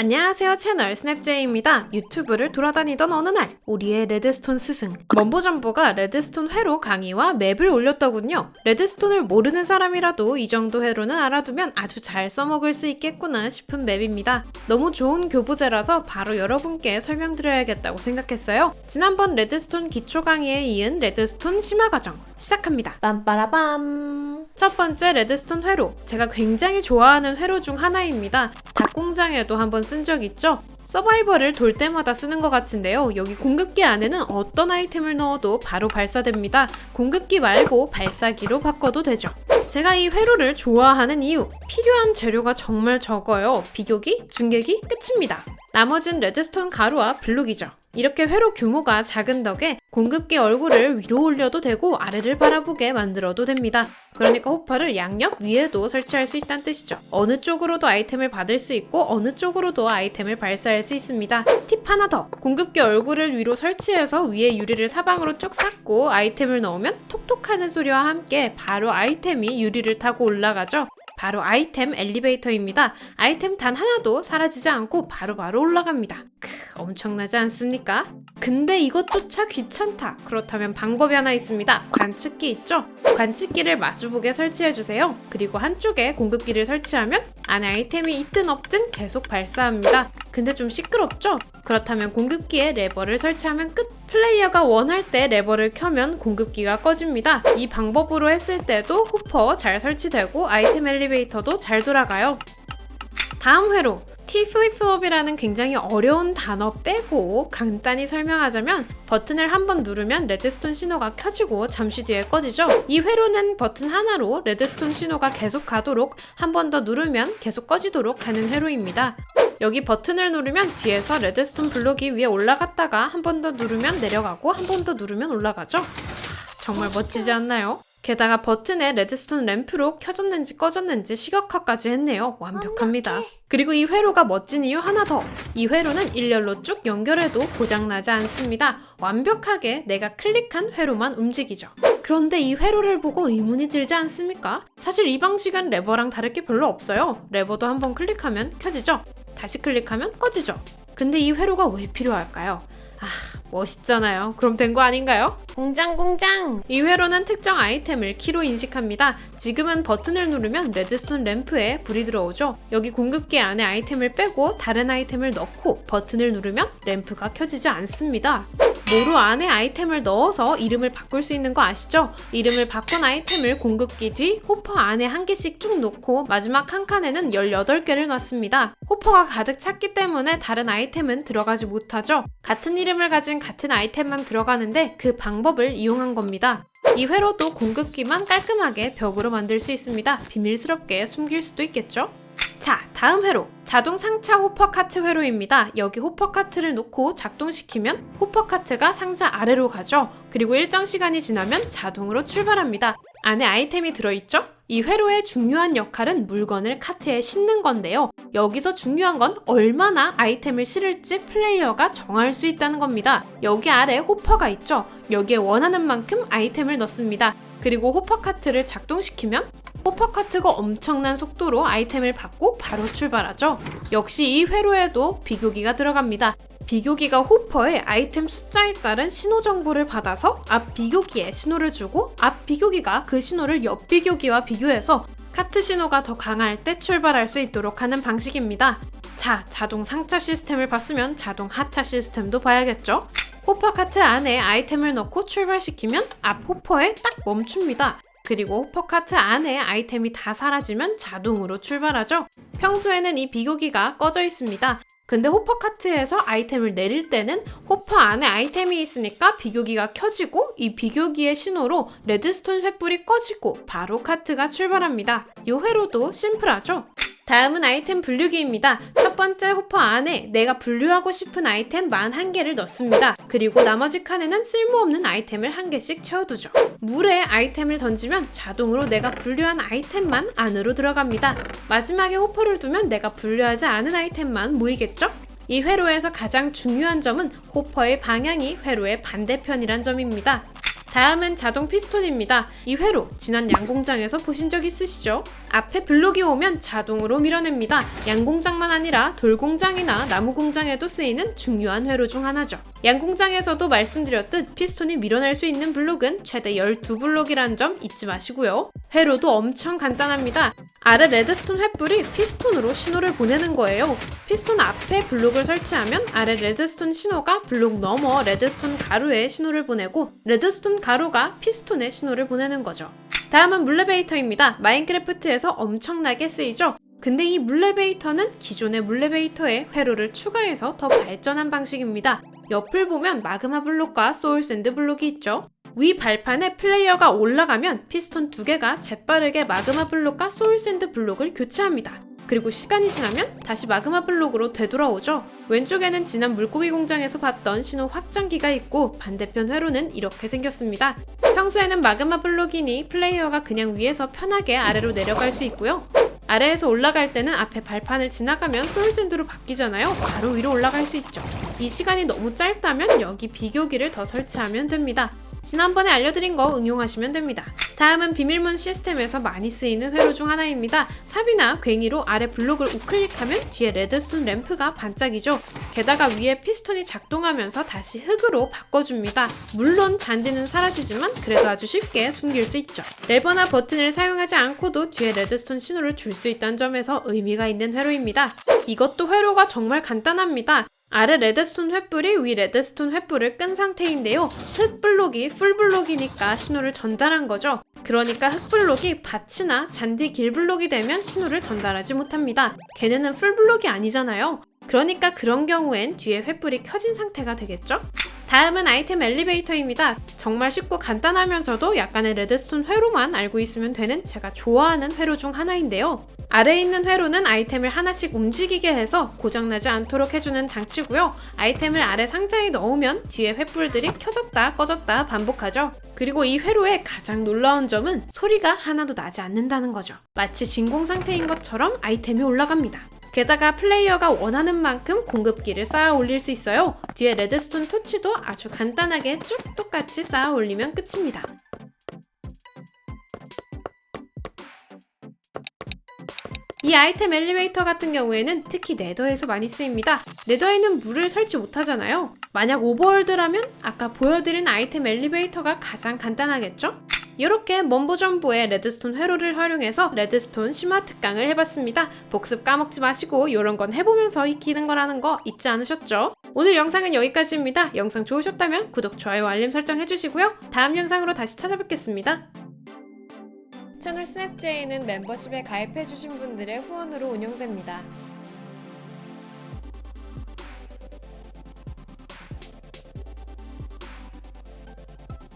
안녕하세요 채널 스냅제이입니다. 유튜브를 돌아다니던 어느 날 우리의 레드스톤 스승 먼보전보가 레드스톤 회로 강의와 맵을 올렸더군요. 레드스톤을 모르는 사람이라도 이 정도 회로는 알아두면 아주 잘 써먹을 수 있겠구나 싶은 맵입니다. 너무 좋은 교보제라서 바로 여러분께 설명드려야겠다고 생각했어요. 지난번 레드스톤 기초 강의에 이은 레드스톤 심화 과정 시작합니다. 빰빠라밤 첫 번째 레드스톤 회로 제가 굉장히 좋아하는 회로 중 하나입니다. 닭공장에도 한번 쓴 적 있죠? 서바이벌을 돌 때마다 쓰는 것 같은데요. 여기 공급기 안에는 어떤 아이템을 넣어도 바로 발사됩니다. 공급기 말고 발사기로 바꿔도 되죠. 제가 이 회로를 좋아하는 이유 필요한 재료가 정말 적어요. 비교기, 중계기, 끝입니다. 나머진 레드스톤 가루와 블록이죠. 이렇게 회로 규모가 작은 덕에 공급기 얼굴을 위로 올려도 되고 아래를 바라보게 만들어도 됩니다. 그러니까 호퍼를 양옆 위에도 설치할 수 있다는 뜻이죠. 어느 쪽으로도 아이템을 받을 수 있고 어느 쪽으로도 아이템을 발사할 수 있습니다. 팁 하나 더. 공급기 얼굴을 위로 설치해서 위에 유리를 사방으로 쭉 삭고 아이템을 넣으면 톡톡 하는 소리와 함께 바로 아이템이 유리를 타고 올라가죠. 바로 아이템 엘리베이터입니다. 아이템 단 하나도 사라지지 않고 바로 바로 올라갑니다. 크, 엄청나지 않습니까? 근데 이것조차 귀찮다. 그렇다면 방법이 하나 있습니다. 관측기 있죠? 관측기를 마주보게 설치해주세요. 그리고 한쪽에 공급기를 설치하면 안에 아이템이 있든 없든 계속 발사합니다. 근데 좀 시끄럽죠? 그렇다면 공급기에 레버를 설치하면 끝! 플레이어가 원할 때 레버를 켜면 공급기가 꺼집니다. 이 방법으로 했을 때도 후퍼 잘 설치되고 아이템 엘리베이터도 잘 돌아가요. 다음 회로 T 플립플롭이라는 굉장히 어려운 단어 빼고 간단히 설명하자면 버튼을 한 번 누르면 레드스톤 신호가 켜지고 잠시 뒤에 꺼지죠. 이 회로는 버튼 하나로 레드스톤 신호가 계속 가도록 한 번 더 누르면 계속 꺼지도록 하는 회로입니다. 여기 버튼을 누르면 뒤에서 레드스톤 블록이 위에 올라갔다가 한 번 더 누르면 내려가고 한 번 더 누르면 올라가죠. 정말 멋지지 않나요? 게다가 버튼에 레드스톤 램프로 켜졌는지 꺼졌는지 시각화까지 했네요. 완벽합니다. 그리고 이 회로가 멋진 이유 하나 더. 이 회로는 일렬로 쭉 연결해도 고장나지 않습니다. 완벽하게 내가 클릭한 회로만 움직이죠. 그런데 이 회로를 보고 의문이 들지 않습니까? 사실 이 방식은 레버랑 다를 게 별로 없어요. 레버도 한번 클릭하면 켜지죠. 다시 클릭하면 꺼지죠. 근데 이 회로가 왜 필요할까요? 아, 멋있잖아요. 그럼 된 거 아닌가요? 공장 공장 이 회로는 특정 아이템을 키로 인식합니다. 지금은 버튼을 누르면 레드스톤 램프에 불이 들어오죠. 여기 공급기 안에 아이템을 빼고 다른 아이템을 넣고 버튼을 누르면 램프가 켜지지 않습니다. 모루 안에 아이템을 넣어서 이름을 바꿀 수 있는 거 아시죠? 이름을 바꾼 아이템을 공급기 뒤 호퍼 안에 한 개씩 쭉 놓고 마지막 한 칸에는 18개를 놨습니다. 호퍼가 가득 찼기 때문에 다른 아이템은 들어가지 못하죠. 같은 이름을 가진 같은 아이템만 들어가는데 그 방법을 이용한 겁니다. 이 회로도 공급기만 깔끔하게 벽으로 만들 수 있습니다. 비밀스럽게 숨길 수도 있겠죠? 자, 다음 회로. 자동 상차 호퍼 카트 회로입니다. 여기 호퍼 카트를 놓고 작동시키면 호퍼 카트가 상자 아래로 가죠. 그리고 일정 시간이 지나면 자동으로 출발합니다. 안에 아이템이 들어있죠? 이 회로의 중요한 역할은 물건을 카트에 싣는 건데요. 여기서 중요한 건 얼마나 아이템을 실을지 플레이어가 정할 수 있다는 겁니다. 여기 아래 호퍼가 있죠? 여기에 원하는 만큼 아이템을 넣습니다. 그리고 호퍼 카트를 작동시키면 호퍼카트가 엄청난 속도로 아이템을 받고 바로 출발하죠. 역시 이 회로에도 비교기가 들어갑니다. 비교기가 호퍼의 아이템 숫자에 따른 신호 정보를 받아서 앞 비교기에 신호를 주고 앞 비교기가 그 신호를 옆 비교기와 비교해서 카트 신호가 더 강할 때 출발할 수 있도록 하는 방식입니다. 자, 자동 상차 시스템을 봤으면 자동 하차 시스템도 봐야겠죠? 호퍼 카트 안에 아이템을 넣고 출발시키면 앞 호퍼에 딱 멈춥니다. 그리고 호퍼 카트 안에 아이템이 다 사라지면 자동으로 출발하죠. 평소에는 이 비교기가 꺼져 있습니다. 근데 호퍼 카트에서 아이템을 내릴 때는 호퍼 안에 아이템이 있으니까 비교기가 켜지고 이 비교기의 신호로 레드스톤 횃불이 꺼지고 바로 카트가 출발합니다. 이 회로도 심플하죠? 다음은 아이템 분류기입니다. 첫 번째 호퍼 안에 내가 분류하고 싶은 아이템 만 한 개를 넣습니다. 그리고 나머지 칸에는 쓸모없는 아이템을 한 개씩 채워두죠. 물에 아이템을 던지면 자동으로 내가 분류한 아이템만 안으로 들어갑니다. 마지막에 호퍼를 두면 내가 분류하지 않은 아이템만 모이겠죠? 이 회로에서 가장 중요한 점은 호퍼의 방향이 회로의 반대편이란 점입니다. 다음은 자동 피스톤입니다. 이 회로 지난 양공장에서 보신 적 있으시죠? 앞에 블록이 오면 자동으로 밀어냅니다. 양공장만 아니라 돌공장이나 나무공장에도 쓰이는 중요한 회로 중 하나죠. 양공장에서도 말씀드렸듯 피스톤이 밀어낼 수 있는 블록은 최대 12블록이라는 점 잊지 마시고요. 회로도 엄청 간단합니다. 아래 레드스톤 횃불이 피스톤으로 신호를 보내는 거예요. 피스톤 앞에 블록을 설치하면 아래 레드스톤 신호가 블록 너머 레드스톤 가루에 신호를 보내고 레드스톤 가루가 피스톤에 신호를 보내는 거죠. 다음은 물레베이터입니다. 마인크래프트에서 엄청나게 쓰이죠. 근데 이 물레베이터는 기존의 물레베이터에 회로를 추가해서 더 발전한 방식입니다. 옆을 보면 마그마 블록과 소울 샌드 블록이 있죠. 위 발판에 플레이어가 올라가면 피스톤 두 개가 재빠르게 마그마 블록과 소울샌드 블록을 교체합니다. 그리고 시간이 지나면 다시 마그마 블록으로 되돌아오죠. 왼쪽에는 지난 물고기 공장에서 봤던 신호 확장기가 있고 반대편 회로는 이렇게 생겼습니다. 평소에는 마그마 블록이니 플레이어가 그냥 위에서 편하게 아래로 내려갈 수 있고요. 아래에서 올라갈 때는 앞에 발판을 지나가면 소울샌드로 바뀌잖아요. 바로 위로 올라갈 수 있죠. 이 시간이 너무 짧다면 여기 비교기를 더 설치하면 됩니다. 지난번에 알려드린 거 응용하시면 됩니다. 다음은 비밀문 시스템에서 많이 쓰이는 회로 중 하나입니다. 삽이나 괭이로 아래 블록을 우클릭하면 뒤에 레드스톤 램프가 반짝이죠. 게다가 위에 피스톤이 작동하면서 다시 흙으로 바꿔줍니다. 물론 잔디는 사라지지만 그래도 아주 쉽게 숨길 수 있죠. 레버나 버튼을 사용하지 않고도 뒤에 레드스톤 신호를 줄 수 있다는 점에서 의미가 있는 회로입니다. 이것도 회로가 정말 간단합니다. 아래 레드스톤 횃불이 위 레드스톤 횃불을 끈 상태인데요. 흙 블록이 풀 블록이니까 신호를 전달한 거죠. 그러니까 흙 블록이 밭이나 잔디 길 블록이 되면 신호를 전달하지 못합니다. 걔네는 풀 블록이 아니잖아요. 그러니까 그런 경우엔 뒤에 횃불이 켜진 상태가 되겠죠? 다음은 아이템 엘리베이터입니다. 정말 쉽고 간단하면서도 약간의 레드스톤 회로만 알고 있으면 되는 제가 좋아하는 회로 중 하나인데요. 아래에 있는 회로는 아이템을 하나씩 움직이게 해서 고장나지 않도록 해주는 장치고요. 아이템을 아래 상자에 넣으면 뒤에 횃불들이 켜졌다 꺼졌다 반복하죠. 그리고 이 회로의 가장 놀라운 점은 소리가 하나도 나지 않는다는 거죠. 마치 진공 상태인 것처럼 아이템이 올라갑니다. 게다가 플레이어가 원하는 만큼 공급기를 쌓아 올릴 수 있어요. 뒤에 레드스톤 토치도 아주 간단하게 쭉 똑같이 쌓아 올리면 끝입니다. 이 아이템 엘리베이터 같은 경우에는 특히 네더에서 많이 쓰입니다. 네더에는 물을 설치 못하잖아요. 만약 오버월드라면 아까 보여드린 아이템 엘리베이터가 가장 간단하겠죠? 이렇게 먼보전부의 레드스톤 회로를 활용해서 레드스톤 심화 특강을 해봤습니다. 복습 까먹지 마시고 이런 건 해보면서 익히는 거라는 거 잊지 않으셨죠? 오늘 영상은 여기까지입니다. 영상 좋으셨다면 구독, 좋아요, 알림 설정 해주시고요. 다음 영상으로 다시 찾아뵙겠습니다. 채널 스냅제이는 멤버십에 가입해주신 분들의 후원으로 운영됩니다.